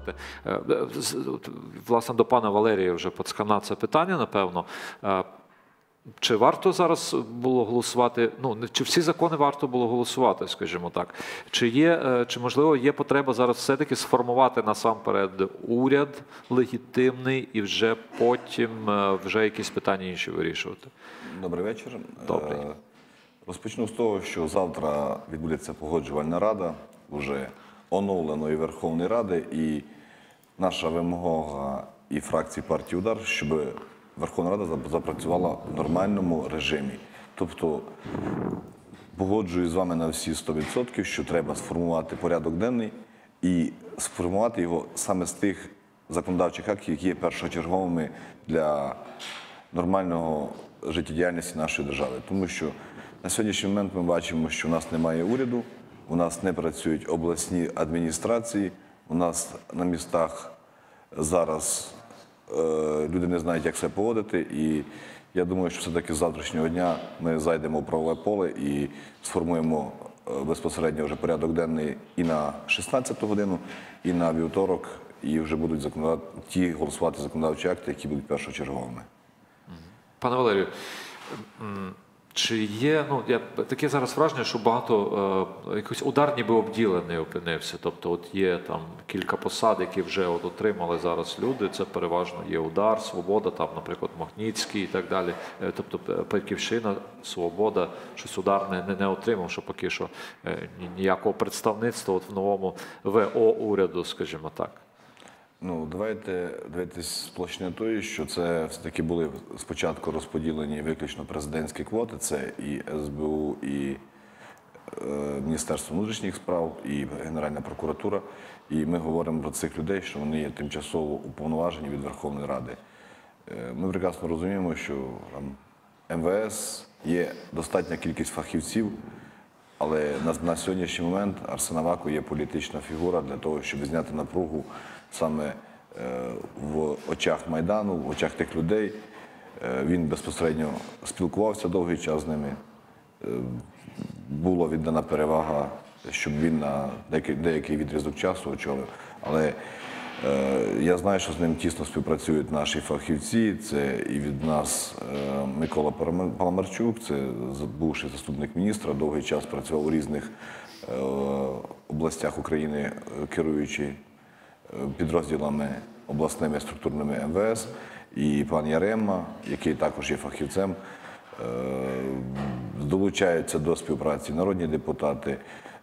сказати. Е, е, Власне, до пана Валерія вже поцкана це питання, напевно. Е, Чи варто зараз було голосувати? Ну чи всі закони варто було голосувати, скажімо так? Чи є чи можливо є потреба зараз все-таки сформувати насамперед уряд легітимний і вже потім вже якісь питання інші вирішувати? Добрий вечір. Добрий. Розпочну з того, що завтра відбудеться погоджувальна рада уже оновленої Верховної Ради, і наша вимога і фракції партії Удар, щоб Верховна Рада запрацювала в нормальному режимі. Тобто погоджую з вами на всі 100%, що треба сформувати порядок денний і сформувати його саме з тих законодавчих актів, які є першочерговими для нормального життєдіяльності нашої держави. Тому що на сьогоднішній момент ми бачимо, що у нас немає уряду, у нас не працюють обласні адміністрації, у нас на містах зараз е, люди не знають, як себе поводити. І я думаю, що все-таки з завтрашнього дня ми зайдемо в правове поле і сформуємо е, безпосередньо вже порядок денний і на 16-ту годину, і на вівторок, і вже будуть законодав... ті голосувати законодавчі акти, які будуть першочерговими. Пане Валерію, чи є ну я таке зараз враження, що багато е, якийсь удар ніби обділений опинився. Тобто, от є там кілька посад, які вже от отримали зараз люди. Це переважно є удар, свобода, там, наприклад, Мохніцький і так далі. Е, Тобто, е, свобода, щось удар не, не, отримав, що поки що е, ні- ніякого представництва от в новому ВО уряду, скажімо так. Ну, давайте дивитись сплошне тої, що це все-таки були спочатку розподілені виключно президентські квоти, це і СБУ, і е, Міністерство внутрішніх справ, і Генеральна прокуратура. І ми говоримо про цих людей, що вони є тимчасово уповноважені від Верховної Ради. Е, Ми прекрасно розуміємо, що там МВС є достатня кількість фахівців, але на, на сьогоднішній момент Арсен Аваков є політична фігура для того, щоб зняти напругу саме е, в очах Майдану, в очах тих людей. Е, він безпосередньо спілкувався довгий час з ними. Е, була віддана перевага, щоб він на деякий, відрізок часу очолив. Але я знаю, що з ним тісно співпрацюють наші фахівці. Це і від нас Микола Паламарчук, це бувший заступник міністра, довгий час працював у різних областях України, керуючи підрозділами обласними структурними МВС, і пан Ярема, який також є фахівцем. Е, Долучаються до співпраці народні депутати.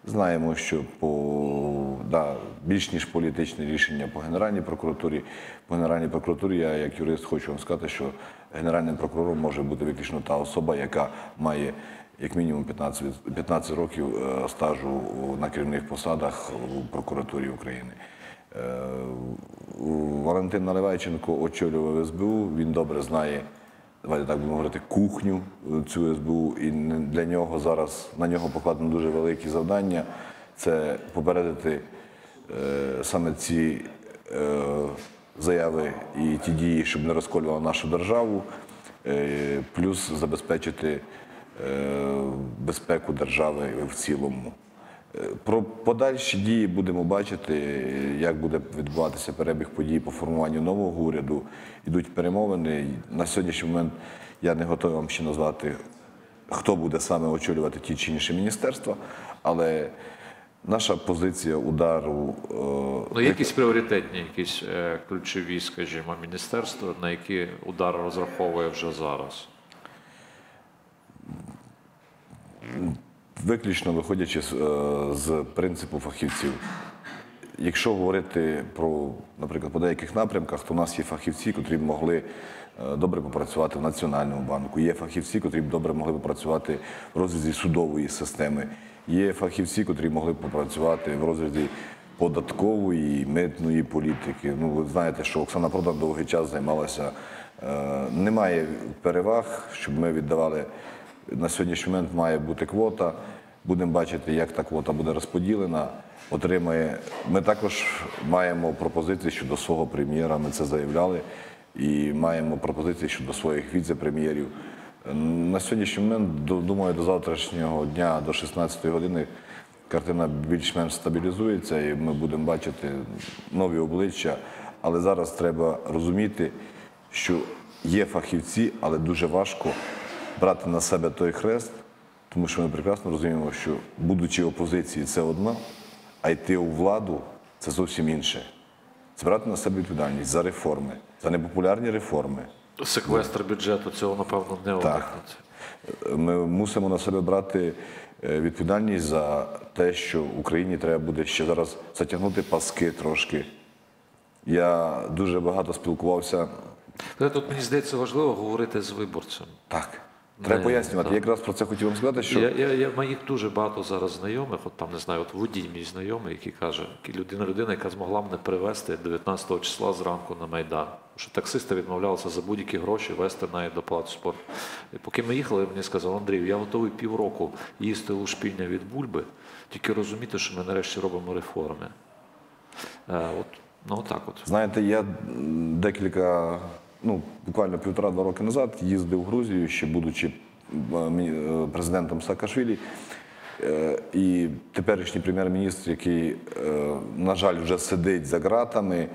Знаємо, що по да, більш ніж політичне рішення по Генеральній прокуратурі. По Генеральній прокуратурі я як юрист хочу вам сказати, що генеральним прокурором може бути виключно та особа, яка має як мінімум 15, 15 років е, стажу на керівних посадах у прокуратурі України. Е, Валентин Наливайченко очолював СБУ, він добре знає, давайте так будемо говорити, кухню е, цю СБУ, і для нього зараз на нього покладено дуже великі завдання. Це попередити е, саме ці заяви і ті дії, щоб не розколювала нашу державу, плюс забезпечити безпеку держави в цілому. Е, Про подальші дії будемо бачити, як буде відбуватися перебіг подій по формуванню нового уряду. Йдуть перемовини. На сьогоднішній момент я не готовий вам ще назвати, хто буде саме очолювати ті чи інші міністерства, але наша позиція удару. е, Ну, є якісь пріоритетні, якісь е, ключові, скажімо, міністерства, на які удар розраховує вже зараз. Виключно виходячи з, е, з принципу фахівців. Якщо говорити про, наприклад, по деяких напрямках, то у нас є фахівці, котрі б могли е, добре попрацювати в Національному банку. Є фахівці, котрі б добре могли попрацювати в розрізі судової системи. Є фахівці, котрі могли попрацювати в розрізі податкової, митної політики. Ну, ви знаєте, що Оксана Продан довгий час займалася. Е, немає переваг, щоб ми віддавали на сьогоднішній момент має бути квота. Будемо бачити, як та квота буде розподілена. Отримає. Ми також маємо пропозиції щодо свого прем'єра. Ми це заявляли, і маємо пропозиції щодо своїх віце-прем'єрів. На сьогоднішній момент, думаю, до завтрашнього дня, до 16-ї години, картина більш-менш стабілізується, і ми будемо бачити нові обличчя. Але зараз треба розуміти, що є фахівці, але дуже важко брати на себе той хрест, тому що ми прекрасно розуміємо, що будучи опозиції, це одно, а йти у владу це зовсім інше. Це брати на себе відповідальність за реформи, за непопулярні реформи. Секвестр бюджету цього, напевно, не уникнути. Ми мусимо на себе брати е, відповідальність за те, що Україні треба буде ще зараз затягнути паски трошки. Я дуже багато спілкувався. Тут мені здається важливо говорити з виборцем. Так, треба пояснювати. Я якраз про це хотів вам сказати, що Я, я, я моїх дуже багато зараз знайомих, от там не знаю, от водій мій знайомий, який каже, людина, людина, яка змогла мене привезти 19 числа зранку на Майдан. Що таксисти відмовлялися за будь-які гроші вести навіть до палацу спорту. І поки ми їхали, мені сказав, Андрій, я готовий півроку їсти лушпіння від бульби, тільки розуміти, що ми нарешті робимо реформи. Е, от, ну так от. Знаєте, я декілька, ну буквально півтора-два роки назад їздив в Грузію, ще будучи е, е, президентом Саакашвілі. Е, І теперішній прем'єр-міністр, який, на жаль, вже сидить за ґратами,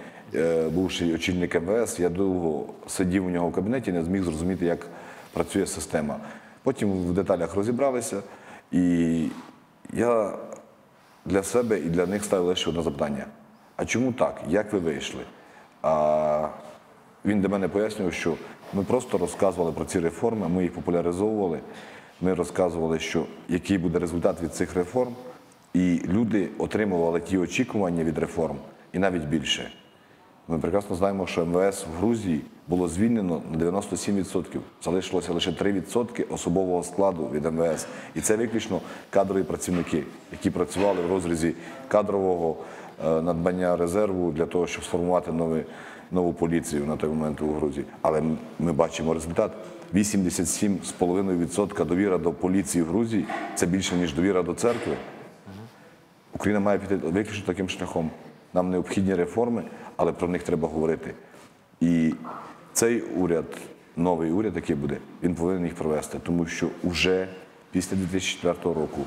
бувший очільник МВС, я довго сидів у нього в кабінеті не зміг зрозуміти, як працює система. Потім в деталях розібралися, і я для себе і для них ставив лише одне запитання. А чому так? Як ви вийшли? А він для мене пояснював, що ми просто розказували про ці реформи, ми їх популяризовували. Ми розказували, що який буде результат від цих реформ, і люди отримували ті очікування від реформ, і навіть більше. Ми прекрасно знаємо, що МВС в Грузії було звільнено на 97%. Залишилося лише 3% особового складу від МВС. І це виключно кадрові працівники, які працювали в розрізі кадрового е, надбання резерву для того, щоб сформувати нові, нову поліцію на той момент у Грузії. Але ми бачимо результат. 87,5% довіра до поліції в Грузії це більше, ніж довіра до церкви. Україна має піти виключно таким шляхом. Нам необхідні реформи, але про них треба говорити. І цей уряд, новий уряд, який буде, він повинен їх провести, тому що вже після 2004 року,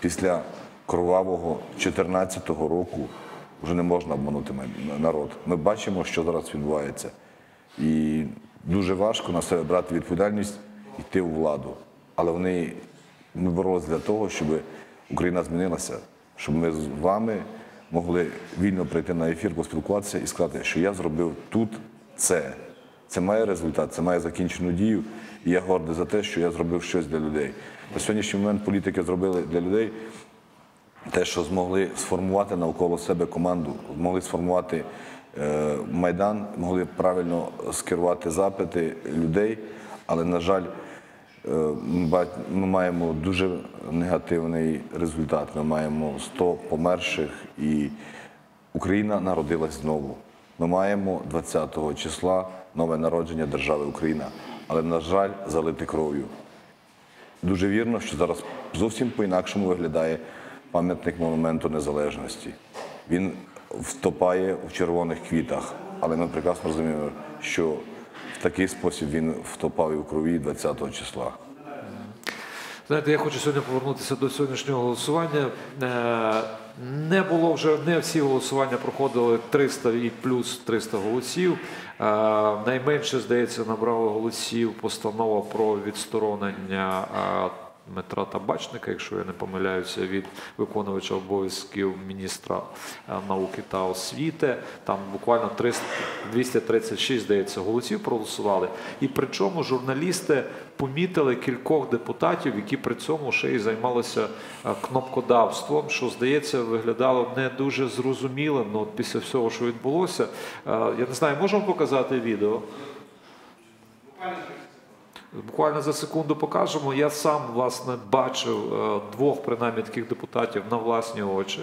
після кровавого 2014 року, вже не можна обманути народ. Ми бачимо, що зараз відбувається. І дуже важко на себе брати відповідальність йти у владу. Але вони ми боролися для того, щоб Україна змінилася, щоб ми з вами могли вільно прийти на ефір, поспілкуватися і сказати, що я зробив тут це. Це має результат, це має закінчену дію. І я гордий за те, що я зробив щось для людей. На сьогоднішній момент політики зробили для людей те, що змогли сформувати навколо себе команду, змогли сформувати е, майдан, могли правильно скерувати запити людей, але, на жаль, е, ми маємо дуже негативний результат. Ми маємо 100 померших, і Україна народилась знову. Ми маємо 20 числа нове народження держави Україна, але, на жаль, залити кров'ю. Дуже вірно, що зараз зовсім по-інакшому виглядає пам'ятник монументу незалежності. Він втопає в червоних квітах, але ми прекрасно розуміємо, що в такий спосіб він втопав і в крові 20-го числа. Знаєте, я хочу сьогодні повернутися до сьогоднішнього голосування. Е, Не було вже не всі голосування проходили 300 і плюс 300 голосів. Е, Найменше, здається, набрало голосів постанова про відсторонення е, Дмитра Табачника, якщо я не помиляюся, від виконувача обов'язків міністра е, науки та освіти. Там буквально 300, 236, здається, голосів проголосували. І причому журналісти помітили кількох депутатів, які при цьому ще й займалися е, кнопкодавством, що здається виглядало не дуже зрозумілим. Ну, після всього, що відбулося, Е, я не знаю, можемо показати відео. Буквально за секунду покажемо. Я сам власне бачив е, двох принаймні таких депутатів на власні очі.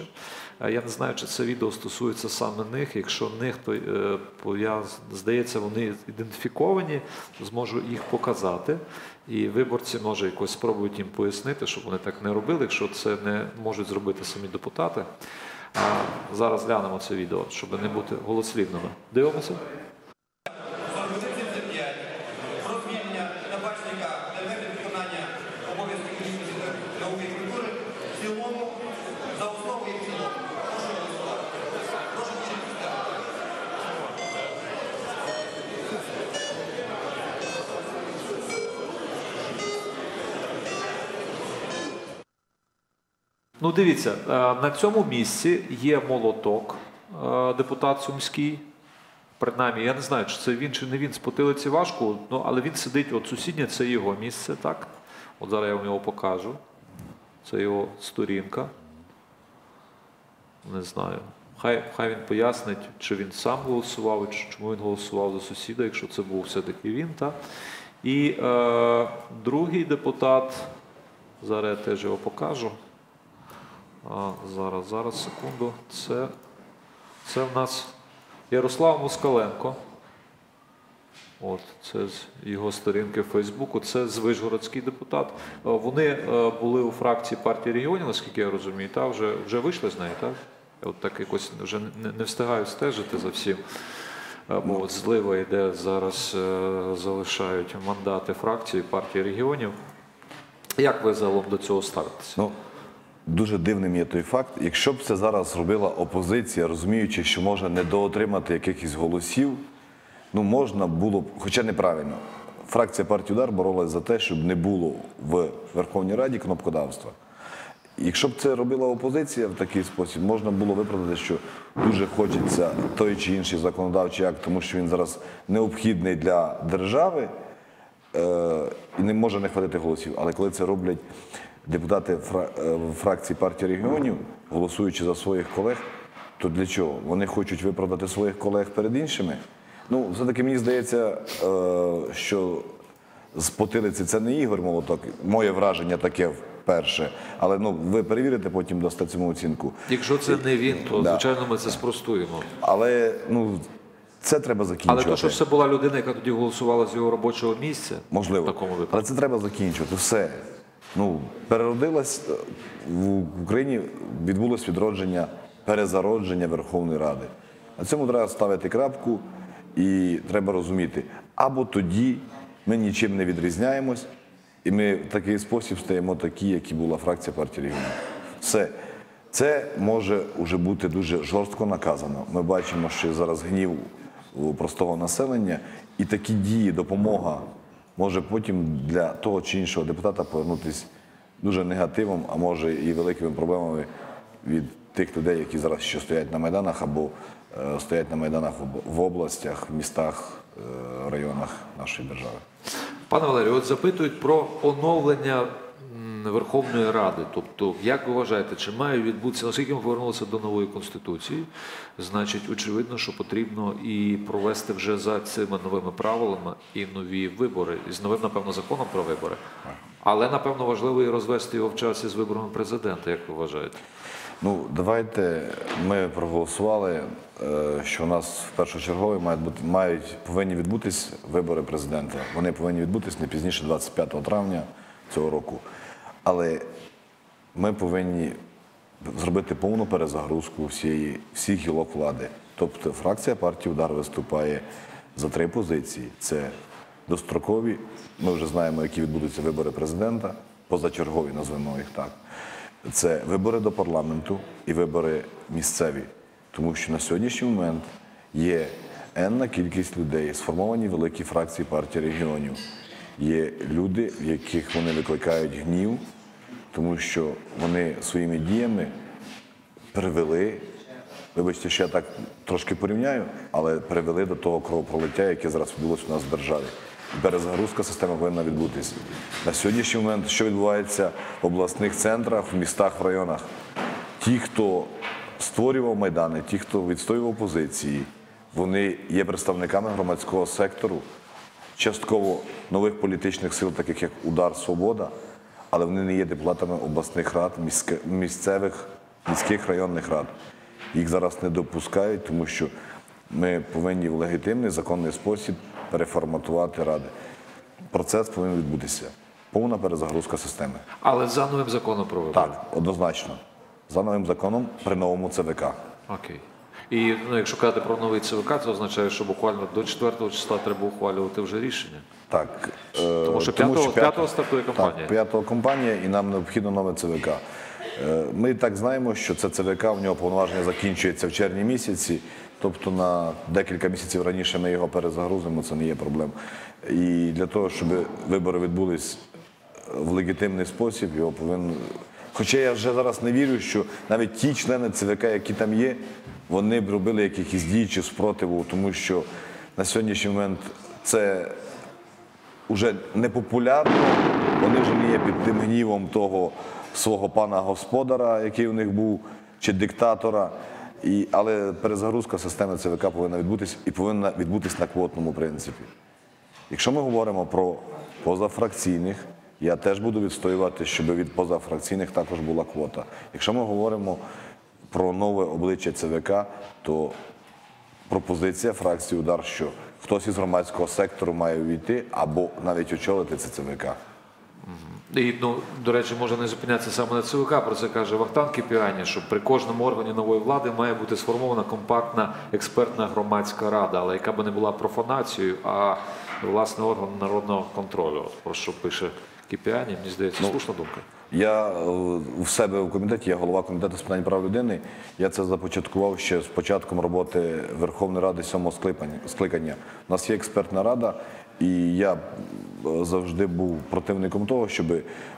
Е, Я не знаю, чи це відео стосується саме них. Якщо них, то е, я здається, вони ідентифіковані, зможу їх показати. І виборці може якось спробують їм пояснити, щоб вони так не робили, якщо це не можуть зробити самі депутати. А зараз глянемо це відео, щоб не бути голослівними. Дивимося. Ну, дивіться, е, на цьому місці є молоток, е, депутат Сумський. Принаймні, я не знаю, чи це він чи не він з потилиці важко, ну, але він сидить от сусіднє, це його місце, так? От зараз я вам його покажу. Це його сторінка. Не знаю. Хай, хай він пояснить, чи він сам голосував, чи чому він голосував за сусіда, якщо це був все-таки він. Та? І е, другий депутат, зараз я теж його покажу. А, зараз, зараз, секунду. Це, це в нас Ярослав Москаленко. От, це з його сторінки в Фейсбуку. Це звишгородський депутат. Е, Вони е, були у фракції партії регіонів, наскільки я розумію, та вже, вже вийшли з неї, так? От так якось вже не, не встигаю стежити за всім. Е, Бо от злива йде зараз, е, залишають мандати фракції партії регіонів. Як ви загалом до цього ставитеся? Дуже дивним є той факт, якщо б це зараз зробила опозиція, розуміючи, що може недоотримати якихось голосів, ну можна було б, хоча неправильно. Фракція партії удар боролась за те, щоб не було в Верховній Раді кнопкодавства. Якщо б це робила опозиція в такий спосіб, можна було виправдати, що дуже хочеться той чи інший законодавчий акт, тому що він зараз необхідний для держави е, і не може не хватити голосів. Але коли це роблять депутати е, фракції партії регіонів, голосуючи за своїх колег, то для чого? Вони хочуть виправдати своїх колег перед іншими. Ну, все-таки мені здається, е, що з потилиці це не Ігор Молоток. Моє враження таке вперше. Але ну, ви перевірите, потім дасте цьому оцінку. Якщо це не він, то Да. звичайно ми це спростуємо. Але ну, це треба Але то, що це була людина, яка тоді голосувала з його робочого місця, Можливо. в такому випадку. Але це треба закінчувати. Все. Ну, переродилась е, в Україні, відбулось відродження, перезародження Верховної Ради. На цьому треба ставити крапку і треба розуміти, або тоді ми нічим не відрізняємось, і ми в такий спосіб стаємо такі, які була фракція партії регіонів. Все. Це може вже бути дуже жорстко наказано. Ми бачимо, що зараз гнів простого населення, і такі дії, допомога може потім для того чи іншого депутата повернутися дуже негативом, а може і великими проблемами від тих людей, які зараз ще стоять на майданах або е, стоять на майданах в областях, містах, е, районах нашої держави. Пане Валерію, от запитують про оновлення Верховної Ради. Тобто, як ви вважаєте, чи має відбутися, оскільки ми повернулися до нової конституції, значить, очевидно, що потрібно і провести вже за цими новими правилами і нові вибори, і з новим, напевно, законом про вибори. Але напевно важливо і розвести його в часі з виборами президента, як ви вважаєте? Ну, давайте ми проголосували, е, що у нас в першочергові мають бути мають повинні відбутись вибори президента. Вони повинні відбутись не пізніше 25 травня цього року. Але ми повинні зробити повну перезагрузку всієї всіх гілок влади. Тобто фракція партії Удар виступає за три позиції: це дострокові. Ми вже знаємо, які відбудуться вибори президента, позачергові, назвемо їх так. Це вибори до парламенту і вибори місцеві. Тому що на сьогоднішній момент є енна кількість людей, сформовані великі фракції партії регіонів. Є люди, в яких вони викликають гнів, тому що вони своїми діями привели, вибачте, що я так трошки порівняю, але привели до того кровопролиття, яке зараз відбулося у нас в державі. Перезагрузка системи повинна відбутися. На сьогоднішній момент, що відбувається в обласних центрах, в містах, в районах, ті, хто створював майдани, ті, хто відстоював позиції, вони є представниками громадського сектору, частково нових політичних сил, таких як Удар Свобода, але вони не є депутатами обласних рад, місцевих, міських районних рад. Їх зараз не допускають, тому що ми повинні в легітимний законний спосіб переформатувати ради. Процес повинен відбутися. Повна перезагрузка системи. Але за новим законом про вибори. Так, однозначно. За новим законом при новому ЦВК. Окей. І ну, якщо казати про новий ЦВК, це означає, що буквально до 4 числа треба ухвалювати вже рішення. Так, е, Тому що 5-го п'ятого- стартує кампанія. Так, п'ятого компанія, і нам необхідно нове ЦВК. Е, Ми так знаємо, що це ЦВК, в нього повноваження закінчується в червні місяці, тобто на декілька місяців раніше ми його перезагрузимо, це не є проблем. І для того, щоб вибори відбулись в легітимний спосіб, його повинен, Хоча я вже зараз не вірю, що навіть ті члени ЦВК, які там є, вони б робили якісь дії чи спротиву, тому що на сьогоднішній момент це вже непопулярно, вони вже не є під тим гнівом того свого пана господара, який у них був, чи диктатора. І, але перезагрузка системи ЦВК повинна відбутися і повинна відбутись на квотному принципі. Якщо ми говоримо про позафракційних, я теж буду відстоювати, щоб від позафракційних також була квота. Якщо ми говоримо про нове обличчя ЦВК, то пропозиція фракції удар, що хтось із громадського сектору має увійти або навіть очолити це ЦВК. І, ну, до речі, може не зупинятися саме на ЦВК, про це каже Вахтан Кіпіані, що при кожному органі нової влади має бути сформована компактна експертна громадська рада, але яка би не була профанацією, а власне орган народного контролю. От Про що пише Кіпіані, мені здається, слушна думка. Я е, в себе в комітеті, я голова комітету з питань прав людини. Я це започаткував ще з початком роботи Верховної Ради сьомого скликання. скликання. У нас є експертна рада, і я е, завжди був противником того, щоб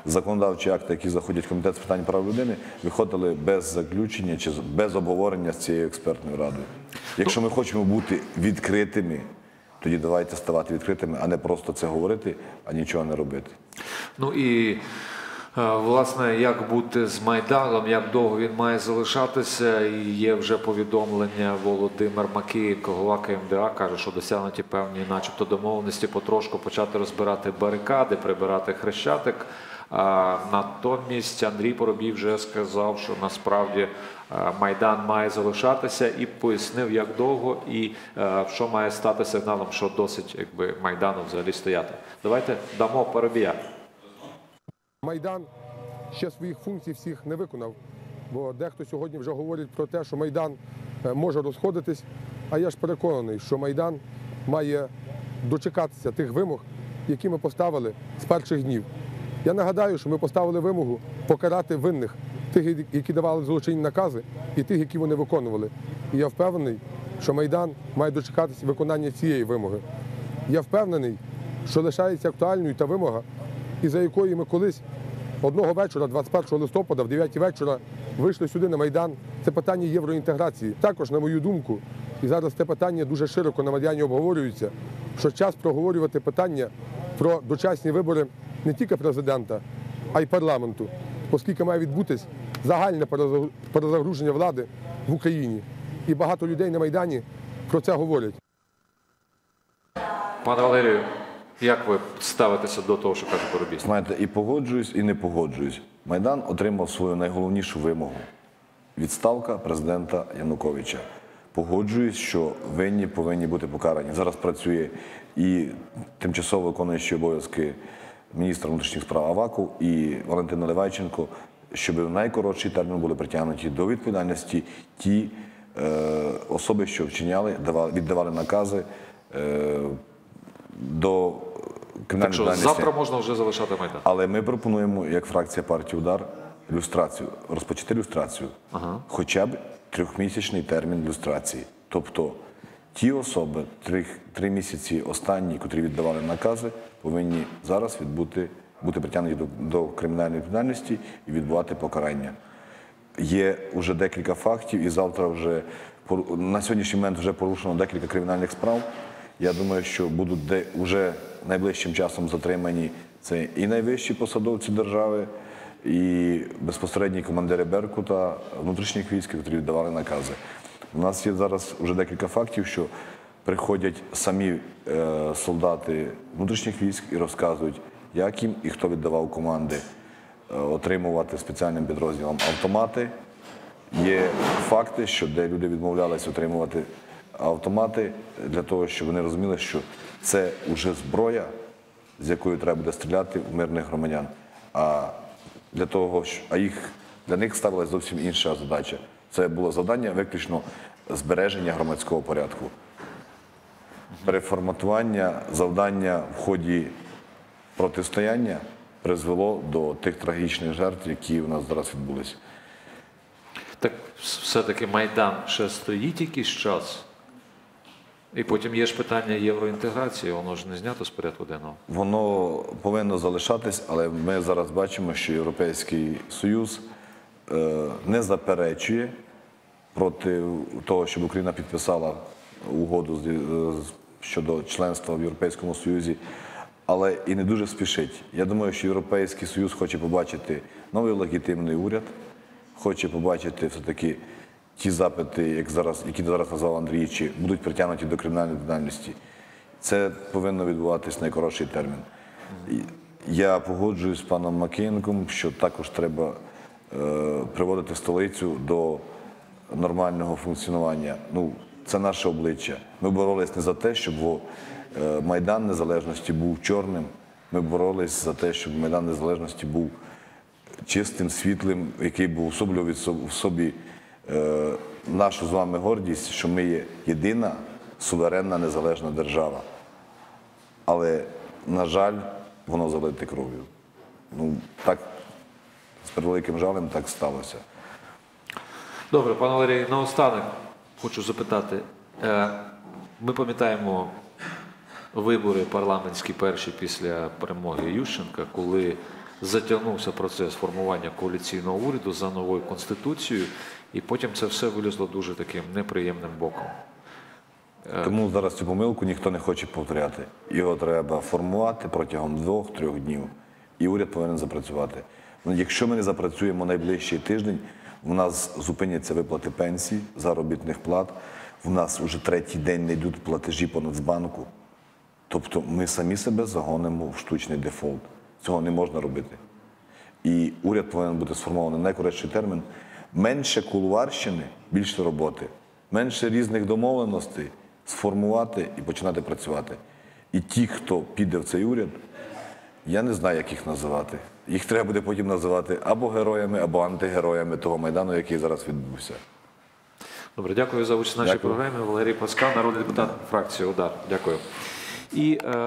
законодавчі акти, які заходять в комітет з питань прав людини, виходили без заключення чи без обговорення з цією експертною радою. Якщо ми хочемо бути відкритими, тоді давайте ставати відкритими, а не просто це говорити, а нічого не робити. Ну і власне, як бути з Майданом, як довго він має залишатися, і є вже повідомлення Володимир Макієнко, голова КМДА, каже, що досягнуті певні, начебто, домовленості потрошку почати розбирати барикади, прибирати хрещатик. А натомість Андрій Поробій вже сказав, що насправді е, Майдан має залишатися і пояснив, як довго і е, що має стати сигналом, що досить якби Майдану взагалі стояти. Давайте дамо Поробія. Майдан ще своїх функцій всіх не виконав. Бо дехто сьогодні вже говорить про те, що Майдан е, може розходитись. А я ж переконаний, що Майдан має дочекатися тих вимог, які ми поставили з перших днів. Я нагадаю, що ми поставили вимогу покарати винних, тих, які давали злочинні накази, і тих, які вони виконували. І я впевнений, що Майдан має дочекатися виконання цієї вимоги. Я впевнений, що лишається актуальною та вимога, і за якою ми колись одного вечора, 21 листопада, в 9 вечора, вийшли сюди на Майдан. Це питання євроінтеграції. Також, на мою думку, і зараз це питання дуже широко на Майдані обговорюється, що час проговорювати питання про дочасні вибори не тільки президента, а й парламенту, оскільки має відбутись загальне перезагруження влади в Україні. І багато людей на Майдані про це говорять. Пане Валерію, як ви ставитеся до того, що каже Поробій? Знаєте, і погоджуюсь, і не погоджуюсь. Майдан отримав свою найголовнішу вимогу відставка президента Януковича. Погоджуюсь, що винні повинні бути покарані. Зараз працює і тимчасово виконуючий обов'язки міністра внутрішніх справ Аваков і Валентин Наливайченко, щоб в найкоротший термін були притягнуті до відповідальності ті е, особи, що вчиняли, давали, віддавали накази е, до Так кримінальної що відповідальності. завтра можна вже залишати Майдан. Але ми пропонуємо, як фракція партії Удар, люстрацію, розпочати люстрацію. Хоча б трьохмісячний термін люстрації. Тобто ті особи, три, три місяці останні, котрі віддавали накази, повинні зараз відбути, бути притягнуті до, до кримінальної відповідальності і відбувати покарання. Є вже декілька фактів, і завтра вже пору- на сьогоднішній момент вже порушено декілька кримінальних справ. Я думаю, що будуть де вже найближчим часом затримані це і найвищі посадовці держави, і безпосередні командири Беркута, внутрішніх військ, які віддавали накази. У нас є зараз вже декілька фактів, що приходять самі е, солдати внутрішніх військ і розказують, як їм і хто віддавав команди е, отримувати спеціальним підрозділам автомати. Є факти, що де люди відмовлялися отримувати автомати для того, щоб вони розуміли, що це вже зброя, з якою треба буде стріляти в мирних громадян. А для того, а їх для них ставилася зовсім інша задача. Це було завдання виключно збереження громадського порядку. Переформатування завдання в ході протистояння призвело до тих трагічних жертв, які у нас зараз відбулися. Так все-таки Майдан ще стоїть якийсь час. І потім є ж питання євроінтеграції, воно ж не знято з порядку денного. Воно повинно залишатись, але ми зараз бачимо, що Європейський Союз е, не заперечує проти того, щоб Україна підписала угоду з- щодо членства в Європейському Союзі, але і не дуже спішить. Я думаю, що Європейський Союз хоче побачити новий легітимний уряд, хоче побачити все-таки ті запити, як зараз, які зараз назвав Андрій, чи будуть притягнуті до кримінальної відповідальності. Це повинно відбуватись найкоротший термін. Я погоджуюсь з паном Макієнком, що також треба е, приводити столицю до нормального функціонування. Ну, це наше обличчя. Ми боролись не за те, щоб е, Майдан Незалежності був чорним. Ми боролись за те, щоб Майдан Незалежності був чистим, світлим, який був особливо в собі нашу з вами гордість, що ми є єдина суверенна незалежна держава. Але, на жаль, воно залите кров'ю. Ну, так, з превеликим жалем так сталося. Добре, пане Валерій, наостанок хочу запитати. Е, Ми пам'ятаємо вибори парламентські перші після перемоги Ющенка, коли затягнувся процес формування коаліційного уряду за новою конституцією, і потім це все вилізло дуже таким неприємним боком. Тому зараз цю помилку ніхто не хоче повторяти. Його треба формувати протягом двох-трьох днів, і уряд повинен запрацювати. Ну, якщо ми не запрацюємо найближчий тиждень, в нас зупиняться виплати пенсій, заробітних плат. В нас вже третій день не йдуть платежі по Нацбанку. Тобто ми самі себе загонимо в штучний дефолт. Цього не можна робити. І уряд повинен бути сформований найкоротший термін. Менше кулуарщини, більше роботи, менше різних домовленостей сформувати і починати працювати. І ті, хто піде в цей уряд, я не знаю, як їх називати. Їх треба буде потім називати або героями, або антигероями того майдану, який зараз відбувся. Добре, дякую за участь в нашій програмі. Валерій Паскал, народний депутат фракції УДАР. Дякую. І е,